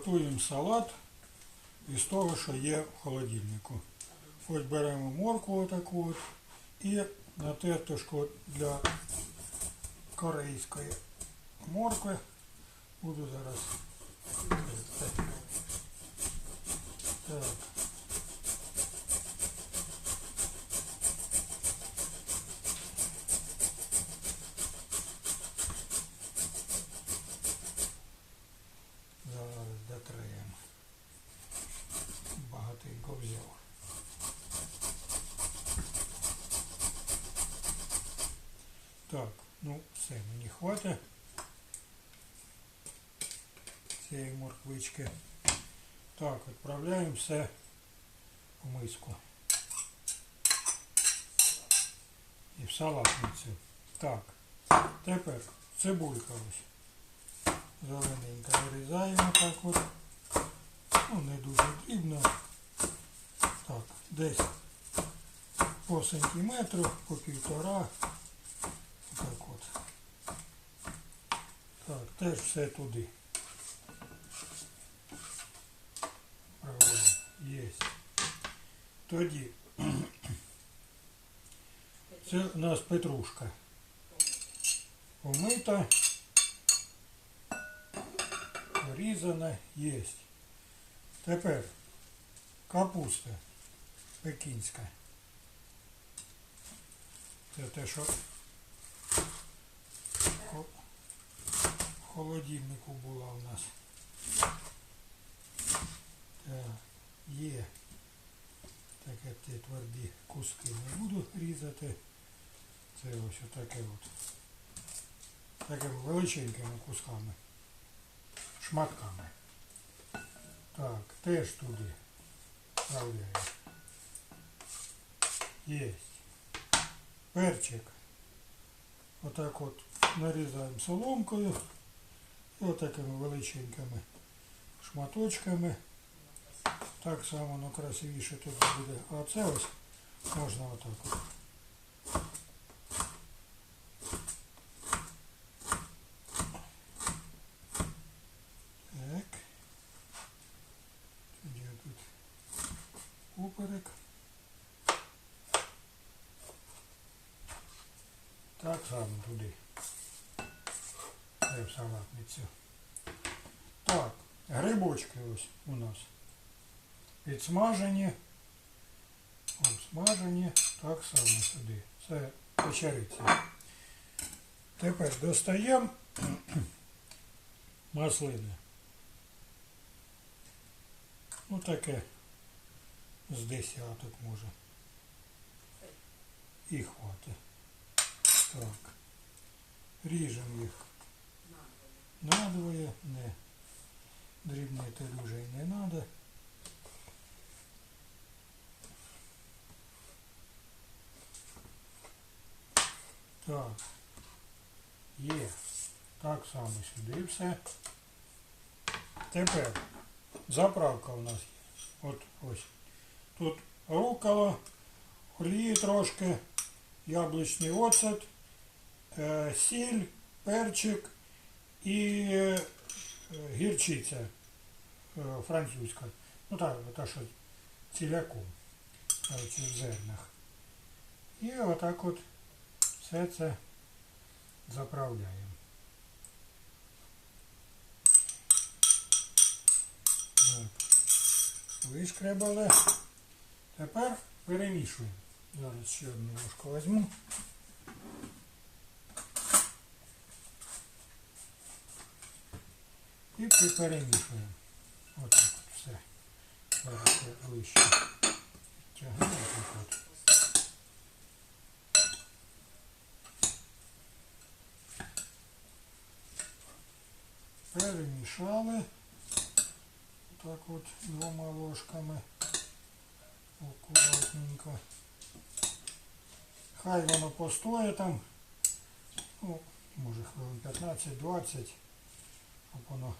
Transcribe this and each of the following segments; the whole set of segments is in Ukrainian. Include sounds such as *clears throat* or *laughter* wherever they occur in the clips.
Готуємо салат із того, що є в холодильнику. Ось беремо моркву отаку от і натертушку для корейської моркви. Буду зараз. Так. Так, ну все, мені хватить цієї морквички. Так, відправляємо все в миску. І в салатницю. Так, тепер цибулька ось. Зелененько нарізаємо так от. Ну, не дуже дрібно. Так, десь по сантиметру, по півтора. Так от. Так, теж все туди. Правильно, є. Тоді. *clears throat* Це у нас петрушка. Помита. Порізана, є. Тепер капуста пекінська. Це те, що в холодильнику була у нас. Так, є. Таке ті тверді куски не буду різати. Це ось отаке от. Такими величенькими кусками. Шматками. Так, теж туди вставляємо. Єсть. Перчик. Отак от нарізаємо соломкою. Отакими величенькими шматочками. Так само воно красивіше тут буде. А це ось можна отак от. Так. Тоді тут поперек. Так само туди. Це в салатницю. Так, грибочки ось у нас. Підсмажені. Обсмажені. Так само сюди. Це печериця. Тепер достаємо *clears throat* маслини. Ну таке з десяток може. І хватить. Так. Ріжемо їх Надвоє, не дрібнити дуже і не треба. Так. Є. Так само сюди все. Тепер заправка у нас є. От ось. Тут рукола, олії трошки, яблучний оцет, е, сіль, перчик і е, гірчиця е, французька. Ну так, та що ціляком, коротше, в зернах. І отак от все це заправляємо. Вишкребали. Тепер перемішуємо. Зараз ще одну ложку візьму. І перемішуємо. Отак от все. Зараз я ближче так от. Перемішали. Так от двома ложками. Акуратненько. Хай воно постоє там. Ну, може хвилин 15-20, щоб воно,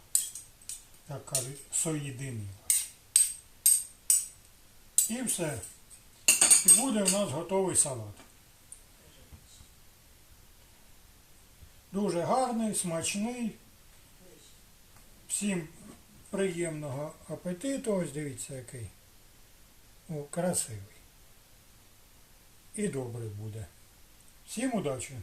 як кажуть, соєдинилось. І все. І буде у нас готовий салат. Дуже гарний, смачний. Всім приємного апетиту. Ось дивіться який. О, красивий. І добрий буде. Всім удачі!